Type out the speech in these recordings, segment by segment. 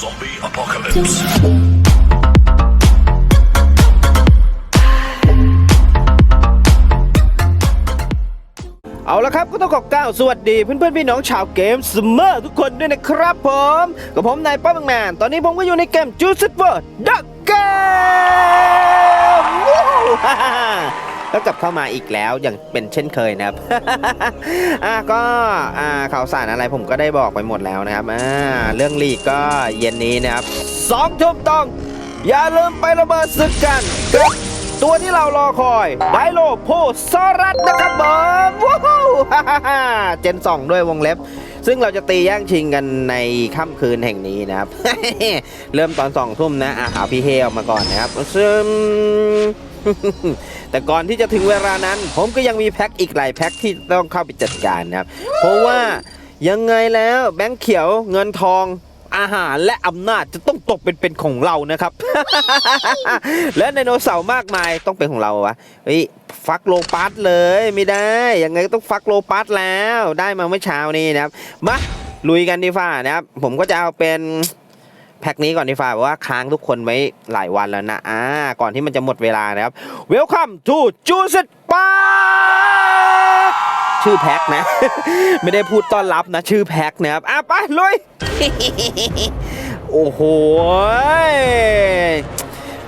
Zombie apocalypse. เอาละครับก็ต้องขอกล่าวสวัสดีเพื่อนๆพี่น้องชาวเกมสเมอร์ทุกคนด้วยนะครับผมกับผมนายป้าบางแมนตอนนี้ผมก็อยู่ในเกมจูซิเวอร์ดักเกม แล้วกลับเข้ามาอีกแล้วอย่างเป็นเช่นเคยนะครับ อะก็อ่าข่าวสารอะไรผมก็ได้บอกไปหมดแล้วนะครับอ่าเรื่องลีกก็เย็นนี้นะครับสองทุ่มตรงอย่าลืมไประเบิดศึกกันกับตัวที่เรารอคอยไดโลโพซอรัสนะครับผมว้าวฮ่าฮ่าฮ่าเจนสองด้วยวงเล็บ ซึ่งเราจะตีแย่งชิงกันในค่ำคืนแห่งนี้นะครับ เริ่มตอนสองทุ่มนะอะเอาพี่เฮออกมาก่อนนะครับซึ่ง แต่ก่อนที่จะถึงเวลานั้น ผมก็ยังมีแพ็คอีกหลายแพ็คที่ต้องเข้าไปจัดการนะครับ เพราะว่ายังไงแล้วแบงค์เขียวเงินทองอาหารและอำนาจจะต้องตกเป็นเป็นของเรานะครับ และไดโนเสาร์มากมายต้องเป็นของเราวะเฮ้ยฟักโลปัสเลยไม่ได้ ยังไงก็ต้องฟักโลปัสแล้ว ได้มาเมื่อเช้านี้นะครับ มาลุยกันดีฟ้านะครับ ผมก็จะเอาเป็น แพ็คนี้ก่อนดีฟ้าเพราะว่าค้างทุกคนไว้หลายวันแล้วนะอ่าก่อนที่มันจะหมดเวลานะครับ Welcome to Juice Park ชื่อแพ็คนะ ไม่ได้พูดต้อนรับนะ ชื่อแพ็คนะครับอะไปลุย โอ้โห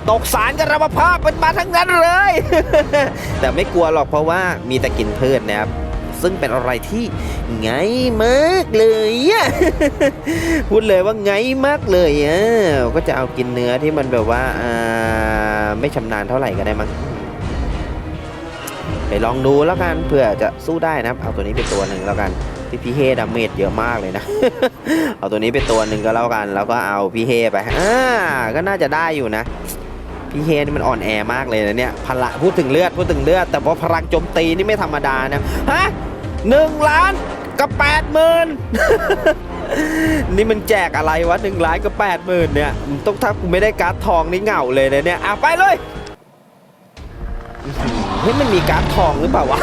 ตกสารกันระภาพเป็นมาทั้งนั้นเลย แต่ไม่กลัวหรอกเพราะว่ามีแต่กินพืชนะครับ ซึ่งเป็นอะไรที่ไงมากเลยอะพูดเลยว่าไงมากเลยอะก็จะเอากินเนื้อที่มันแบบว่าอ่าไม่ชำนาญเท่าไหร่ก็ได้มั้งไปลองดูแล้วกันเผื่อจะสู้ได้นะครับ เอาตัวนี้เป็นตัวหนึ่งแล้วกันที่พี่เฮดาเมจเยอะมากเลยนะ เอาตัวนี้เป็นตัวหนึ่งก็แล้วกัน แล้วก็เอาพี่เฮไปอ่าก็น่าจะได้อยู่นะ พี่เฮนี่มันอ่อนแอมากเลยนะเนี่ยพละพูดถึงเลือดพูดถึงเลือด แต่ว่าพลังโจมตีนี่ไม่ธรรมดานะฮะ หนึ่งล้านกับแปดหมื่นนี่มันแจกอะไรวะหนึ่งล้านกับแปดหมื่นเนี่ยต้องถ้ากูไม่ได้การ์ดทองนี่เหงาเลยนะเนี่ยอะไปเลยเฮ้ยมันมีการ์ดทองหรือเปล่าวะ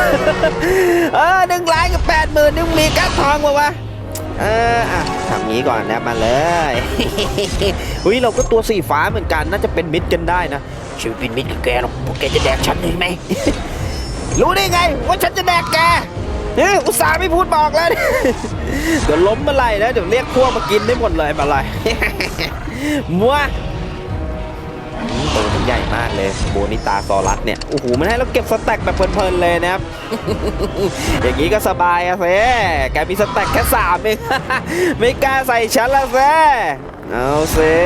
เออหนึ่งล้านกับแปดหมื่นนี่มีการ์ดทองปะวะเอออะทำงี้ก่อนนะมาเลยเฮ้ยเราก็ตัวสีฟ้าเหมือนกันน่าจะเป็นมิตรกันได้นะชีวิตเป็นมิตรกับแกหรอกพวกแกจะแดกฉันเลยไหมรู้ได้ไงว่าฉันจะแดกแก เฮ้ยอุตส่าห์ไม่พูดบอกแล้วเดี๋ยวล้มเมื่อไหร่นะเดี๋ยวเรียกพวกมากินได้หมดเลยมาเลยมัวตัวมันใหญ่มากเลยโบนิตาซอรัสเนี่ยโอ้โหมันให้เราเก็บสแต็กแบบเพลินๆเลยนะครับ อย่างนี้ก็สบายอะเซ่แกมีสแต็กแค่สามเองไม่กล้าใส่ฉันละเซ่เอาเซ่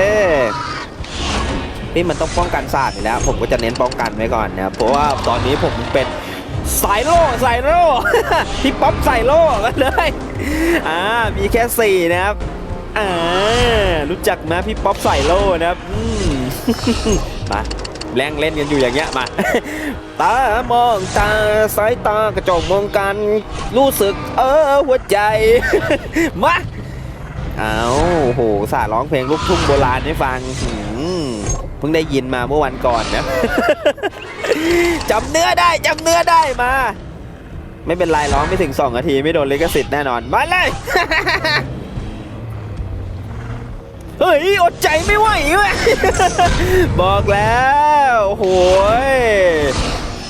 นี่มันต้องป้องกันศาสตร์อยู่แล้ว ผมก็จะเน้นป้องกันไว้ก่อนนะเพราะว่าตอนนี้ผมเป็น สายโล่สายโล่ พี่ป๊อปใส่โล่กันเลยอ่ามีแค่สี่นะครับอ่ารู้จักไหมพี่ป๊อปใส่โล่นะครับมาแรงเล่นกันอยู่อย่างเงี้ยมา ตามองตาสายตากระจกมองกัน รู้สึกเออหัวใจ มาเอาโหสาร้องเพลงลูกทุ่งโบราณให้ฟังเพิ่งได้ยินมาเมื่อวันก่อนนะ จำเนื้อได้จำเนื้อได้มา ไม่เป็นไรร้องไม่ถึง2นาทีไม่โดนลิขสิทธิ์แน่นอน มาเลย เฮ้ย อดใจไม่ไหวเว้ยบอกแล้วโหย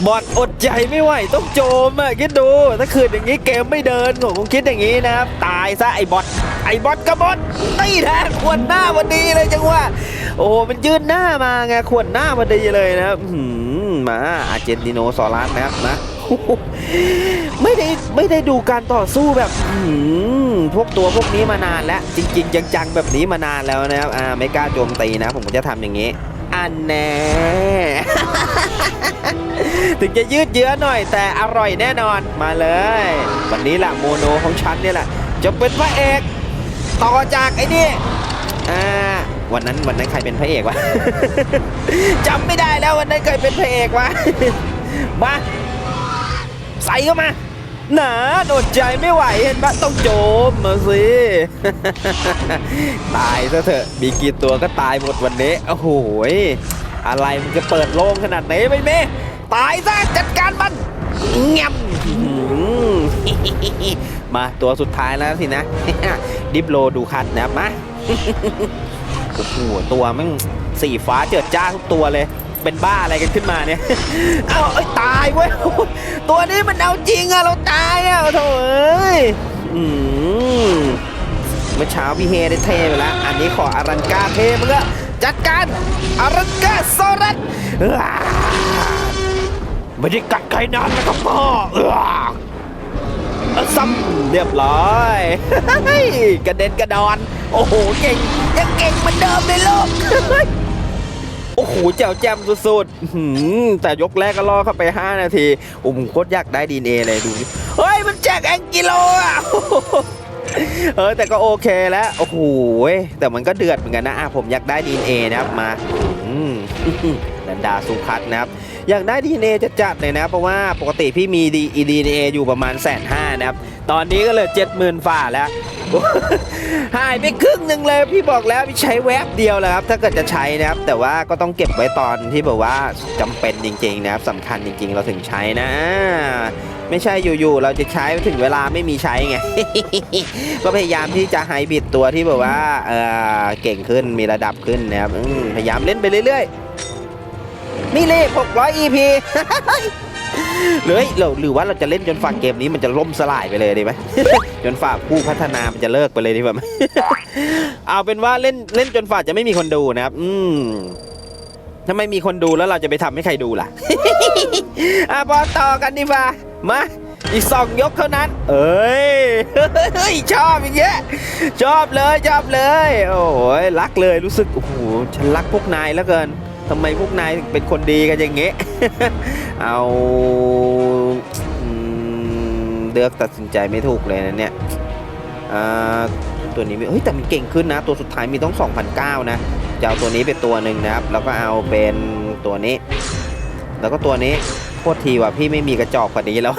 บอดอดใจไม่ไหวต้องโจมอะคิดดู ถ้าคืนอย่างนี้เกมไม่เดินผมคงคิดอย่างนี้นะครับ ตายซะไอ้บอทไอ้บอทกระบอทนี่แท้ขวนหน้าพอดีเลยจังหวะ โอ้โหมันยื่นหน้ามาไงขวนหน้าพอดีเลยนะครับมาอาเจนติโนซอรัสนะครับนะไม่ได้ไม่ได้ดูการต่อสู้แบบหือพวกตัวพวกนี้มานานแล้ว จริง ๆ จังๆแบบนี้มานานแล้วนะครับอ่าไม่กล้าโจมตีนะ ผมก็จะทำอย่างนี้ อันแน่ถึงจะยืดเยื้อหน่อยแต่อร่อยแน่นอนมาเลย วันนี้แหละโมโนของฉันเนี่ยแหละจะเป็นพระเอก ต่อจากไอ้นี่อ่า วันนั้นวันนั้นใครเป็นพระเอกวะ จำไม่ได้แล้ววันนั้นใครเป็นพระเอกวะ มาใส่เข้ามาหนาโดดใจไม่ไหวเห็นปะต้องโจมมาสิ ตายซะเถอะ มีกี่ตัวก็ตายหมดวันนี้ โอ้โหอะไรมันจะเปิดโล่งขนาดไหนไม่เมตายซะจัดการมันเงียบมาตัวสุดท้ายแล้วสินะ ดิฟโลดูคัดนะมา โอ้โหตัวแมันสีฟ้าเจิดจ้าทุกตัวเลย เป็นบ้าอะไรกันขึ้นมาเนี่ย เอาเอ้ยตายเว้ย ตัวนี้มันเอาจริงอะเราตายอะโถ่เอ้ยอืมเมื่อเช้าพี่เฮได้เทไปแล้ว อันนี้ขออารันกาเทมึงอะจัดการอารันกาโซรัสไม่ได้กัดใครนานแล้วครับพ่ออ้าซ้ำเรียบร้อยกระเด็นกระดอน โอ้โห เก่งยังเก่งเหมือนเดิมเลยลูกโอ้โหแจ๋วแจ่มสุดๆหือแต่ยกแรกก็ล่อเข้าไป 5 นาทีโอ้ผมโคตรอยากได้ดีเอเลยดูเฮ้ย มันแจกแองกิโลอะเออแต่ก็โอเคแล้ว โอ้โหแต่มันก็เดือดเหมือนกันนะอะผมอยากได้ดีเอนะครับมา นันดาสุพัฒน์นะครับ อยากได้ดีเอจะจัดเลยนะ เพราะว่าปกติพี่มีดีดีเออยู่ประมาณแสนห้านะครับ ตอนนี้ก็เลยเจ็ดหมื่นฝ่าแล้วหายไปครึ่งหนึ่งเลยพี่บอกแล้วพี่ใช้แวบเดียวแหละครับ ถ้าเกิดจะใช้นะครับ แต่ว่าก็ต้องเก็บไว้ตอนที่แบบว่าจำเป็นจริงๆนะครับสำคัญจริงๆ เราถึงใช้นะ ไม่ใช่อยู่ๆเราจะใช้ถึงเวลาไม่มีใช้ไง ก็พยายามที่จะไฮบริดตัวที่แบบว่าเออเก่งขึ้นมีระดับขึ้นนะครับพยายามเล่นไปเรื่อยๆ นี่เลข600 EP หรือเฮ้ยเราหรือว่าเราจะเล่นจนฝากเกมนี้มันจะล่มสลายไปเลยดีไหมจนฝากผู้พัฒนามันจะเลิกไปเลยดีกว่าไหมเอาเป็นว่าเล่นเล่นจนฝากจะไม่มีคนดูนะครับ อืมถ้าไม่มีคนดูแล้วเราจะไปทำให้ใครดูล่ะอะพอต่อกันดีกว่า มา อีกสองยกเท่านั้น เอ้ยเฮ้ยชอบอย่างเงี้ยชอบเลยชอบเลย โอ้ยรักเลยรู้สึกโอ้โหฉันรักพวกนายแล้วเกินทำไมพวกนายถึงเป็นคนดีกันอย่างเงี้ยเอาเลือกตัดสินใจไม่ถูกเลยนะเนี่ยตัวนี้มีเฮ้ยแต่มันเก่งขึ้นนะ ตัวสุดท้ายมีต้อง2,009นะจะเอาตัวนี้เป็นตัวหนึ่งนะครับ แล้วก็เอาเป็นตัวนี้ แล้วก็ตัวนี้ ษทีว่ะพี่ไม่มีกระจอกกว่านี้แล้ว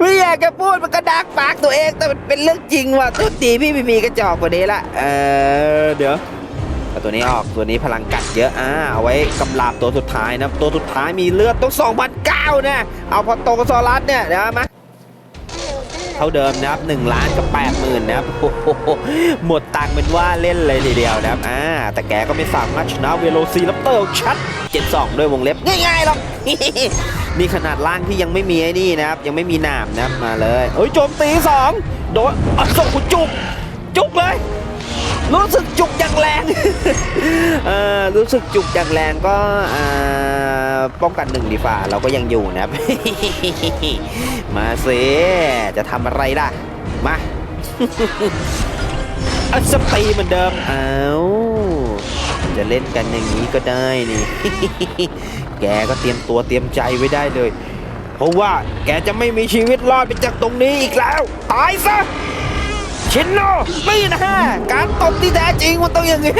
ไม่อยากจะพูดมันก็ดักปากตัวเองแต่มันเป็นเรื่องจริงว่ะทุกทีพี่ไม่มีกระจอกกว่านี้ละเออเดี๋ยวเอาตัวนี้ออกตัวนี้พลังกัดเยอะอ่าเอาไว้กำลาบตัวสุดท้ายนะตัวสุดท้ายมีเลือดต้อง2,009นะเอาพอโตซอรัสเนี่ยเดี๋ยวมา เท่าเดิมนะครับ1ล้านกับ8หมื่นนะครับโอ้โหหมดตังเป็นว่าเล่นเลยทีเดียวนะครับอ่าแต่แกก็ไม่สามารถชนะเวโรซีลัปเตอร์ชัด72ด้วยวงเล็บง่ายๆหรอกนี่ขนาดล่างที่ยังไม่มีไอ้นี่นะครับยังไม่มีหนามนะครับมาเลยเอ้ยโจมตีสองโดนอส่งคุณจุกจุกเลย รู้สึกจุกอย่างแรงรู้สึกจุกอย่างแรงก็ป้องกันหนึ่งดีฝ่าเราก็ยังอยู่นะครับ มาสิจะทำอะไรล่ะ มาอาสปีเหมือนเดิม เอาจะเล่นกันอย่างนี้ก็ได้นี่ แกก็เตรียมตัวเตรียมใจไว้ได้เลย เพราะว่าแกจะไม่มีชีวิตรอดไปจากตรงนี้อีกแล้ว ตายซะ ชินโนไม่นะฮะการตบที่แท้จริงมันต้องอย่างนี้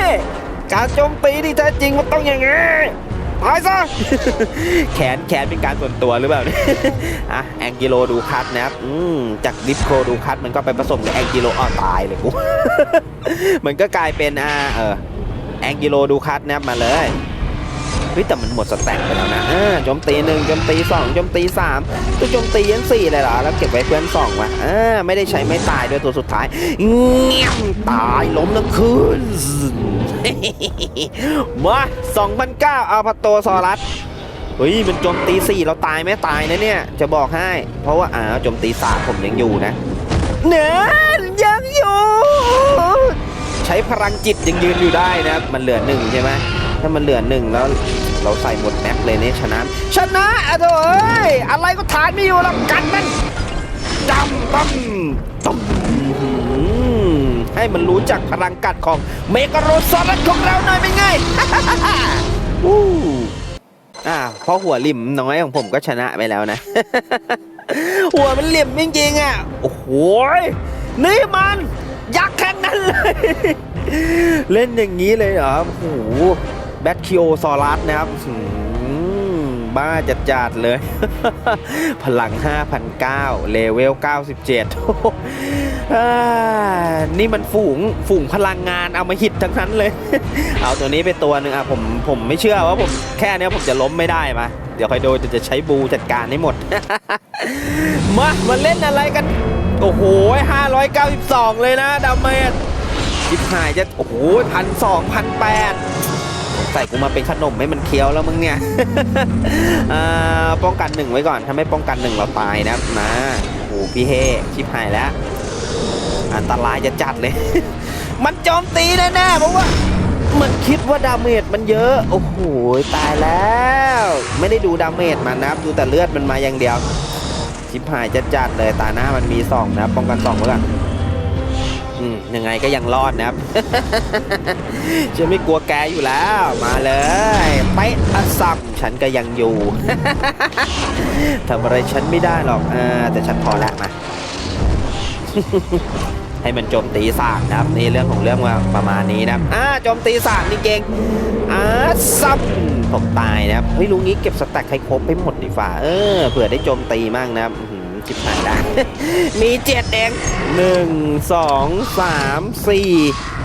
การโจมตีที่แท้จริงมันต้องอย่างนี้ตายซะแขนแขนเป็นการส่วนตัวหรือเปล่าเนี่ยอะแองกิโลดูคัตนะครับอืมจากดิฟโคดูคัตมันก็ไปผสมกับแองกิโลอ้อตายเลยกูมันก็กลายเป็นอ่าเออแองกิโลดูคัตนะครับมาเลย ฮ้ยแต่มันหมดสแต็กไปแล้วนะอ่าโจมตีหนึ่งโจมตีสองโจมตีสามตัวโจมตียันสี่เลยเหรอแล้วเก็บไว้เพื่อนสองว่ะอ่าไม่ได้ใช้ไม่ตายด้วยตัวสุดท้ายเงี้ยตายล้มทั้งคืนมา2009อาพาโตซอรัสเฮ้ยมันโจมตีสี่เราตายไหมตายนะเนี่ย จะบอกให้ เพราะว่าอ่าวโจมตีสามผมยังอยู่นะเนื้อยังอยู่ ใช้พลังจิตยังยืนอยู่ได้นะ มันเหลือหนึ่งใช่ไหม ถ้ามันเหลือหนึ่งแล้วเราใส่หมดแม็กเลยเนี่ยชนะชนะอะเถอะเอ้ยอะไรก็ทานไม่อยู่หรอกกันมันจำตั้มตั้มให้มันรู้จักพลังกัดของเมกาโรซอรัสของเราหน่อยเป็นไงอู้อ่าเพราะหัวริมน้อยของผมก็ชนะไปแล้วนะ หัวมันเหลี่ยมจริงๆอะโอ้โหยนี่มันยักษ์แค่นั้นเลย เล่นอย่างนี้เลยเหรอโอ้โห แบทคิโอซอรัสนะครับอื้อหือบ้าจัดจัดๆเลย พลัง 5,009เลเวล 97 นี่มันฝูงฝูงพลังงานเอามาหิตทั้งนั้นเลย เอาตัวนี้ไปตัวหนึ่งอะผมผมไม่เชื่อว่าผมแค่เนี้ยผมจะล้มไม่ได้มาเดี๋ยวคอยดูจะจะใช้บูจัดการให้หมด มามาเล่นอะไรกัน โอ้โห 592 เลยนะดาเมจจิบหายจะ โอ้โหพันสองพันแปด ใส่กูมาเป็นขนมให้มันเคี้ยวแล้วมึงเนี่ยอ่าป้องกันหนึ่งไว้ก่อนถ้าไม่ป้องกันหนึ่งเราตายนะมาโอ้หพี่เฮชิบหายแล้วอันตรายจะจัดเลย มันโจมตีแน่ๆเพราะว่ามันคิดว่าดาเมจมันเยอะ โอ้โหตายแล้ว ไม่ได้ดูดาเมจมันนะดูแต่เลือดมันมาอย่างเดียวชิบหายจะจัดเลยตาหน้ามันมีสองนะครับป้องกันสองไว้ก่อน อืมยังไงก็ยังรอดนะครับ ฉันไม่กลัวแกอยู่แล้ว มาเลยไปอัสัมฉันก็ยังอยู่ ทำอะไรฉันไม่ได้หรอกอ่าแต่ฉันพอแล้วมา ให้มันโจมตีสามนะครับนี่เรื่องของเรื่องว่าประมาณนี้นะครับอ่าโจมตีสามนี่เก่งอ่าซับผมตายนะครับเฮ้ยลุงนี้เก็บสแต็กให้ครบไปหมดดีฝ่าเออเผื่อได้โจมตีมั่งนะครับ จิบหายละมีเจ็ดเองหนึ่งสองสามสี่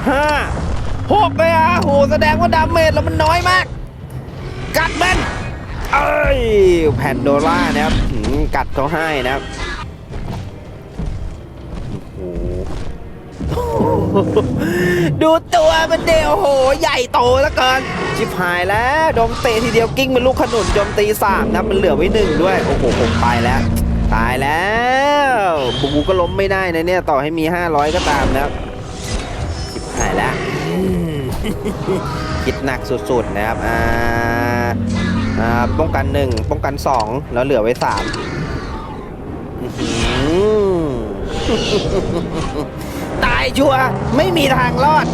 ห้าหกเลยอะโหแสดงว่าดาเมจเรามันน้อยมาก กัดมัน เอ้ยแพนโดล่านะครับกัดเขาให้นะครับโอ้โหดูตัวมันเดียวโห ใหญ่โตแล้วเกินชิบหายแล้วโดมเตะทีเดียวกิ้งเป็นลูกขนุนโจมตีสามนะ มันเหลือไว้หนึ่งด้วย โอ้โหผมตายแล้ว ตายแล้วบูก็ล้มไม่ได้นะเนี่ย ต่อให้มี 500 ก็ตามนะครับชิบหายแล้วคิดหนักสุดๆนะครับอ่าอ่าป้องกันหนึ่งป้องกันสองแล้วเหลือไว้สามอื้อหือตายชัวไม่มีทางรอด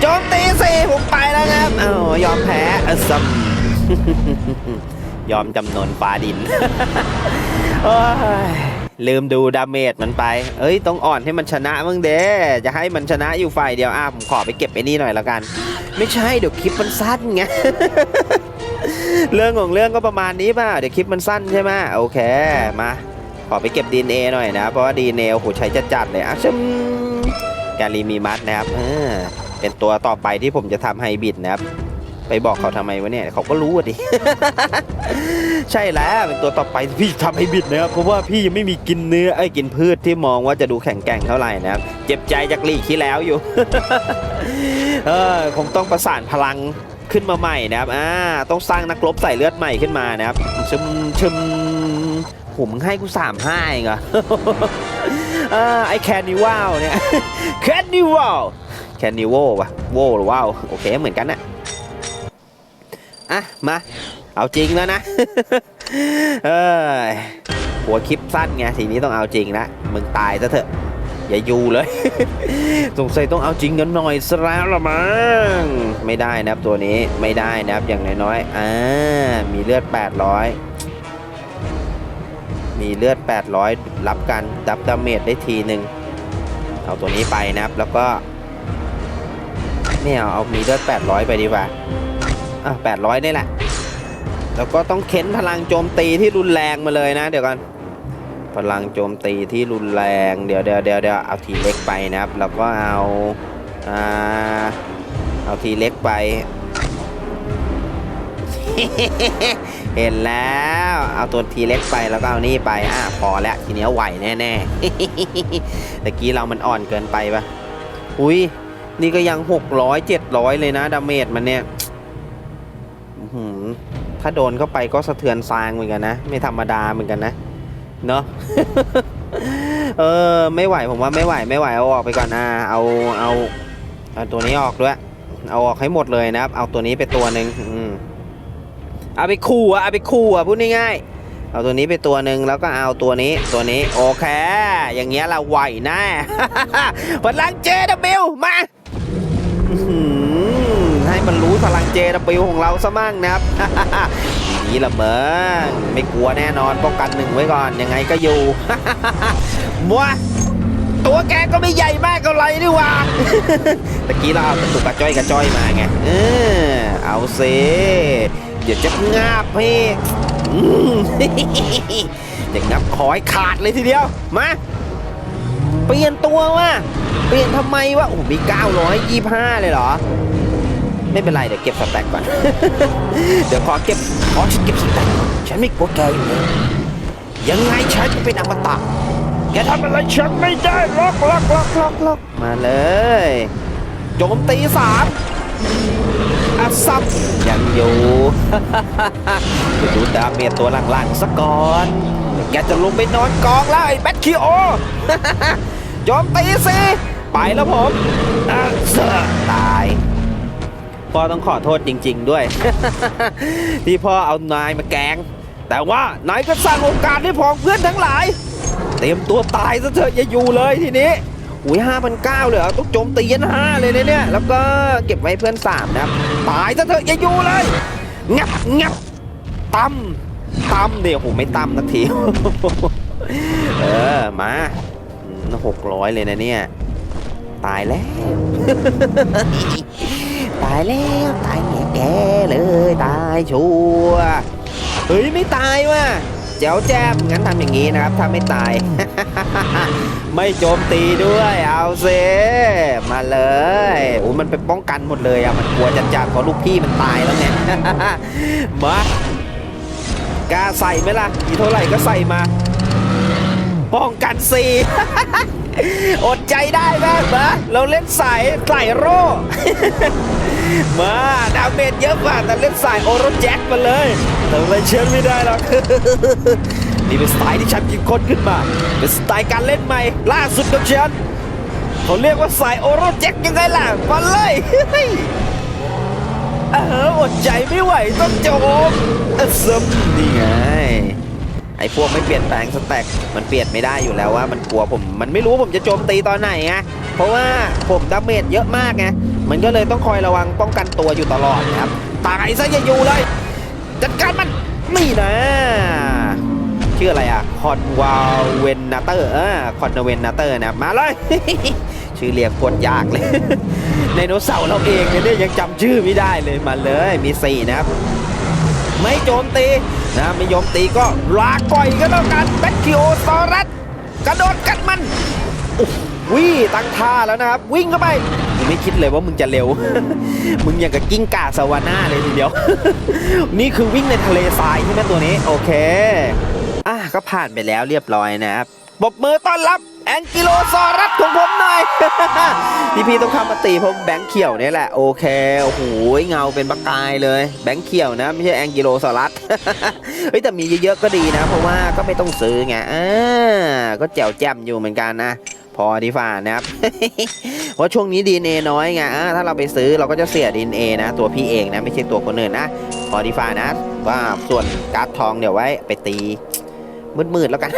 โจมตีสิผมไปแล้วครับเอ้ายอมแพ้อซัมยอมจำนนปลาดิน โอ้ยลืมดูดาเมจมันไป เอ้ย ต้องอ่อนให้มันชนะมึงเด้จะให้มันชนะอยู่ฝ่ายเดียว อะผมขอไปเก็บไอ้นี่หน่อยแล้วกัน ไม่ใช่ เดี๋ยวคลิปมันสั้นไง เรื่องของเรื่องก็ประมาณนี้ป่ะ เดี๋ยวคลิปมันสั้นใช่ไหมโอเค มา ขอไปเก็บ DNA หน่อยนะ เพราะว่า DNA โอ้โหใช้จัดๆเลยอะชึมแกลีมีมัดนะครับเออเป็นตัวต่อไปที่ผมจะทำไฮบริดนะครับ ไปบอกเขาทำไมวะเนี่ย เขาก็รู้อะดิ ใช่แล้วเป็นตัวต่อไปที่พี่ทำไฮบริดนะครับเพราะว่าพี่ยังไม่มีกินเนื้อไอ้กินพืชที่มองว่าจะดูแข็งแกร่งเท่าไหร่นะครับเจ็บใจจากลีกที่แล้วอยู่ เออคงต้องประสานพลังขึ้นมาใหม่นะครับอ่าต้องสร้างนักรบใส่เลือดใหม่ขึ้นมานะครับชึมชึมผมงให้กูสามห้าเองเหรอไอแคนนิวาวเนี่ยแคนนิวาวแคนนิโววะโวหรือว่าวโอเคเหมือนกันนะอะมา เอาจริงแล้วนะเอ้ยหัวคลิปสั้นไงทีนี้ต้องเอาจริงละมึงตายซะเถอะอย่าอยู่เลยสงสัยต้องเอาจริงกันหน่อยซะแล้วละมั้งไม่ได้นะครับตัวนี้ไม่ได้นะครับอย่างน้อยๆอ่ามีเลือด 800 มีเลือด 800 รับกันดับดาเมจได้ทีหนึ่งเอาตัวนี้ไปนะครับแล้วก็ไม่เอาเอามีเลือด 800 ไปดีกว่าอะ800นี่แหละ แล้วก็ต้องเค้นพลังโจมตีที่รุนแรงมาเลยนะ เดี๋ยวกันพลังโจมตีที่รุนแรง เดี๋ยวเดี๋ยวเดี๋ยวเดี๋ยวเอาทีเล็กไปนะครับ แล้วก็เอาอ่าเอาทีเล็กไป เห็นแล้ว เอาตัวทีเล็กไปแล้วก็เอานี่ไปอะพอแล้วทีเนี้ยไหวแน่ๆตะกี้เรามันอ่อนเกินไปปะอุ้ยนี่ก็ยัง 600 700 เลยนะดาเมจมันเนี่ย ถ้าโดนเข้าไปก็สะเทือนซางเหมือนกันนะ ไม่ธรรมดาเหมือนกันนะ เนาะเออ ไม่ไหวผมว่าไม่ไหวไม่ไหวเอาออกไปก่อนอ่าเอาเอาเอาตัวนี้ออกด้วย เอาออกให้หมดเลยนะครับ เอาตัวนี้ไปตัวหนึ่งเอาไปคู่อะเอาไปคู่อะพูดง่ายๆเอาตัวนี้ไปตัวหนึ่งแล้วก็เอาตัวนี้ตัวนี้โอเค อย่างเงี้ยเราไหวแน่พลังเจดบิวมา รู้พลังเจดบิวของเราซะมั่งนะครับนี่ละเมิงไม่กลัวแน่นอนป้องกันหนึ่งไว้ก่อนยังไงก็อยู่มัวตัวแกก็ไม่ใหญ่มากเท่าไหร่นี่ว่าตะกี้เราเอากระตุกกระจ้อยกระจ้อยมาไงเออเอาสิเดี๋ยวจะงาบพี่อย่างงับขอให้ขาดเลยทีเดียว มาเปลี่ยนตัวว่ะเปลี่ยนทำไมวะโอ้มี 925 เลยเหรอ ไม่เป็นไรเดี๋ยวเก็บสแต็กก่อน เดี๋ยวขอเก็บขอฉันเก็บสแต็กฉันไม่กลัวแกอยู่แล้วยังไงฉันจะเป็นอมตะแกทำอะไรฉันไม่ได้ล็อกล็อกล็อกล็อกล็อกมาเลยโจมตีสามอัศมยังอยู่ไปดูดาเมจตัวหลังๆซะก่อนแกจะลงไปนอนกองแล้วไอ้แบทคิโอโจมตีสิไปแล้วผมอะเสือตาย พ่อต้องขอโทษจริง ๆ ด้วย ที่พ่อเอานายมาแกง แต่ว่านายก็สร้างโอกาสให้พองเพื่อนทั้งหลาย เตรียมตัวตายซะเถอะอย่าอยู่เลยทีนี้อุ้ยห้าพันเก้าเลยต้องโจมตียันห้าเลยเนี่ยแล้วก็เก็บไว้เพื่อนสามนะครับตายซะเถอะอย่าอยู่เลยงับงับตั้มตั้มเนี่ยโอ้ไม่ตั้มสักทีเออมาหกร้อยเลยนะเนี่ย ตายแล้ว ตายแล้วตายแง่แกเลยตายชัวเฮ้ยไม่ตายว่ะเจ้าแจ๊บงั้นทำอย่างนี้นะครับถ้าไม่ตาย ไม่โจมตีด้วยเอาเซมาเลยโอ้มันไปป้องกันหมดเลยอะมันกลัวจัดจัดเพราะลูกพี่มันตายแล้วไงมากล้าใส่ไหมล่ะมีเท่าไหร่ก็ใส่มาป้องกันสี่ อดใจได้ไหมมาเราเล่นสายใส่โร่ มาดาเมจเยอะกว่าแต่เล่นสายโอโรแจ็คมาเลยทำอะไรเชื่อไม่ได้หรอกนี่เป็นสไตล์ที่ฉันคิดค้นขึ้นมา เป็นสไตล์การเล่นใหม่ล่าสุดของฉันเขาเรียกว่าสายโอโรแจ็คยังไงล่ะมาเลยเอออดใจไม่ไหวต้องจมเออซึมนี่ไง ไอ้พวกไม่เปลี่ยนแปลงสแต็กมันเปลี่ยนไม่ได้อยู่แล้วว่ามันกลัวผมมันไม่รู้ผมจะโจมตีตอนไหนไงเพราะว่าผมดาเมจเยอะมากไงมันก็เลยต้องคอยระวังป้องกันตัวอยู่ตลอดนะครับตายซะอย่าอยู่เลย จัดการมันนี่นะชื่ออะไรอะคอนวาเวนนาเตอร์เออคอนเวนนาเตอร์นะมาเลยชื่อเรียกโคตรยากเลยไดโนเสาร์เราเองเนี่ยยังจำชื่อไม่ได้เลยมาเลยมีสี่นะครับ ไม่โจมตี นะไม่ยอมตีก็ลาก่อยก็แล้วกันแบคคิโอซอรัสกระโดดกัดมันวิ่งตั้งท่าแล้วนะครับ วิ่งเข้าไปมึงไม่คิดเลยว่ามึงจะเร็ว มึงอย่างกับกิ้งก่าสวาน่าเลยทีเดียว นี่คือวิ่งในทะเลทรายใช่ไหมตัวนี้ โอเค อะก็ผ่านไปแล้วเรียบร้อยนะครับบกมือต้อนรับ แองกิโลซอรัสของผมหน่อยพี่พี่ต้องเข้ามาตีผมแบงค์เขียวนี่แหละโอเคโอ้โหเงาเป็นประกายเลยแบงค์เขียวนะ ไม่ใช่แองกิโลซอรัสเฮ้ยแต่มีเยอะๆก็ดีนะ เพราะว่าก็ไม่ต้องซื้อไงอ่าก็แจ๋วแจ่มอยู่เหมือนกันนะพอดีฝ่านะครับเพราะช่วงนี้ดีเอน้อยไงถ้าเราไปซื้อเราก็จะเสียดีเอนะ ตัวพี่เองนะ ไม่ใช่ตัวคนอื่นนะ พอดีฝ่านะ ว่าส่วนการ์ดทองเดี๋ยวไว้ไปตี มืดๆแล้วกัน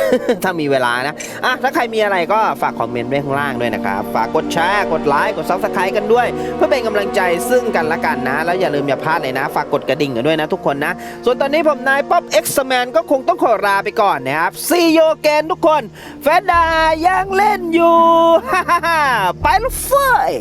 ถ้ามีเวลานะอะถ้าใครมีอะไรก็ฝากคอมเมนต์ไว้ข้างล่างด้วยนะครับ ฝากกดแชร์กดไลค์กดซับสไครต์กันด้วย เพื่อเป็นกำลังใจซึ่งกันและกันนะ แล้วอย่าลืมอย่าพลาดเลยนะ ฝากกดกระดิ่งกันด้วยนะทุกคนนะ ส่วนตอนนี้ผมนายป๊อป X Man ก็คงต้องขอลาไปก่อนนะครับซีโยเกนทุกคนแฟนดายังเล่นอยู่ไปแล้วเฟย